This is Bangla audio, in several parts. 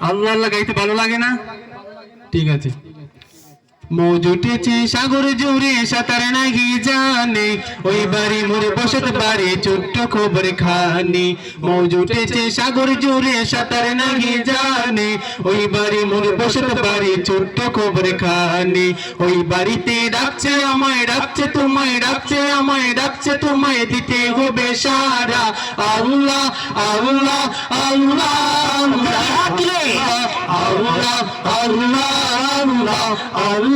আল্লাহ আল্লাহ গাইতে ভালো লাগে না? ঠিক আছে। মৌজ উঠেছে সাগর জুড়ে সাঁতার নাহি জানে। ওই বাড়ি মোরে বসত বাড়ি, ছোট্ট খবর খানি। মৌজ উঠেছে সাগর জুড়ে সাঁতার নাহি জানে। ওই বাড়ি মোরে বসত বাড়ি, ছোট্ট খবর খানি। ওই বাড়িতে ডাকছে, আমায় ডাকছে, তোমায় ডাকছে, আমায় ডাকছে, তোমায় দিতে হবে সারা আল্লাহ আল্লাহ আল্লাহ আল্লাহ আল্লাহ আল্লাহ আল্লাহ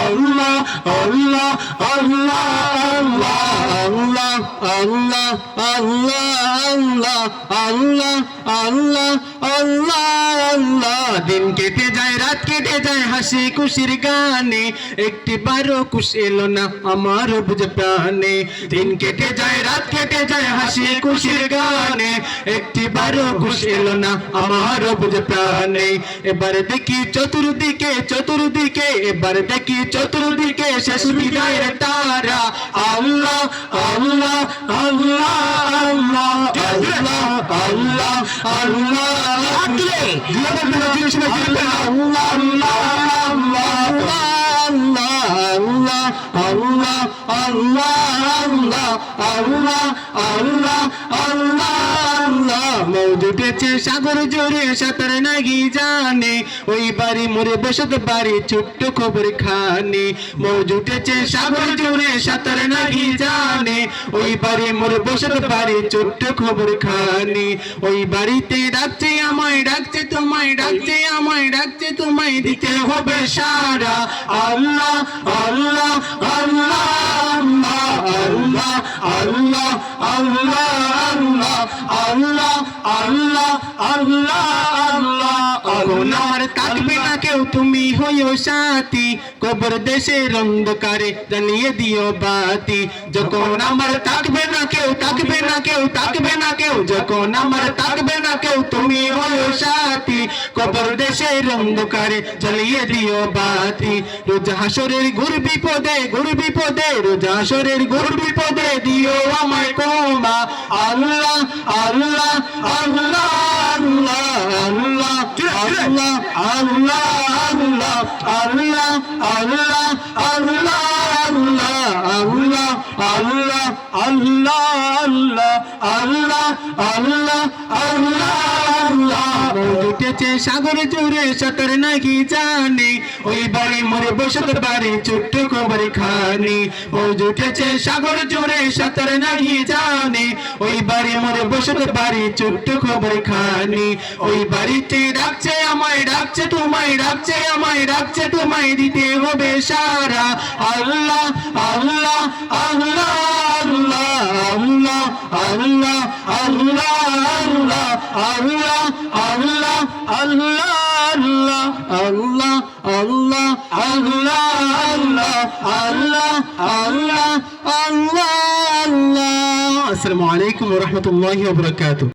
আল্লাহ আল্লাহ আল্লাহ আল্লাহ আল্লাহ আল্লাহ আল্লাহ আল্লাহ আল্লাহ দিন কেটে যায় রাত কেটে যায় হাসি খুশির গানে একটি বারো খুশ এলো না আমার বুঝ প্রাণে দিন কেটে যায় রাত কেটে যায় হাসি খুশির গানে একটি বারো খুশ এলো না আমার বুঝ প্রাণে এবার দেখি চতুর্দিকে চতুর্দিকে এবার দেখি চতুর্দিকে শেষ বিদায়ের তারা আল্লাহ আল্লাহ আল্লাহ আল্লাহ আল্লাহ আল্লাহ আল্লাহ উঠেছে সাগর জোরে সাঁতার নাগি জানে। ওই বাড়ি মোরে বসত বাড়ি, ছোট্ট খবর খানে মৌজ উঠেছে সাগর জোরে সাঁতার নাগি জানে। ওই বাড়ি মোরে বসত বাড়ি, ছোট্ট খবর খানে ওই বাড়িতে ডাকছে, আমায় ডাকছে, তোমায় ডাকছে, আমায় ডাকছে, তোমায় দিতে হবে সারা আল্লাহ আল্লাহ আল্লাহ। আল্লাহ আল্লাহ আল্লাহ আল্লাহ আল্লাহ আল্লাহ আল্লাহ আল্লাহ আল্লাহ আমার থাকবে না কেউ তুমি হইও সাথী কবর দেশের অন্ধকারে জ্বালিয়ে দিও বাতি যখন আমার থাকবে না কেউ থাকবে না কেউ থাকবে না কেউ যখন আমার থাকবে না কেউ তুমি হইও সাথী কবর দেশের অন্ধকারে জ্বালিয়ে দিও বাতি রোজ হাসরের গুর বিপদে গুর বিপদে রোজ হাসরের গুর বিপদে দিও আমায় কোমা আল্লাহ আল্লাহ আল্লাহ আল্লাহ আল্লাহ আল্লাহ আল্লাহ আল্লাহ আল্লাহ আল্লাহ আল্লাহ উঠেছে সাগর জুড়ে সাঁতার নাকি জানে। ওই বাড়ি মরে বসত বাড়ি, ছোট্ট খবর খানি। ও উঠেছে সাগর জুড়ে সাঁতার নাকি জানে। ওই বাড়ি মরে বসত বাড়ি, ছোট্ট খবর খানি। ওই বাড়িতে ডাকছে, আমায় ডাকছে, তোমায় ডাকছে, আমায় ডাকছে, তোমায় দিতে হবে সারা। আল্লাহ আল্লাহ আল্লাহ আল্লাহ আল্লাহ আল্লাহ আল্লাহ আল্লাহ আল্লাহ আল্লাহ আল্লাহ আল্লাহ আল্লাহ আল্লাহ আল্লাহ আল্লাহ আল্লাহ আল্লাহ আল্লাহ আসসালামু আলাইকুম ওয়া রাহমাতুল্লাহি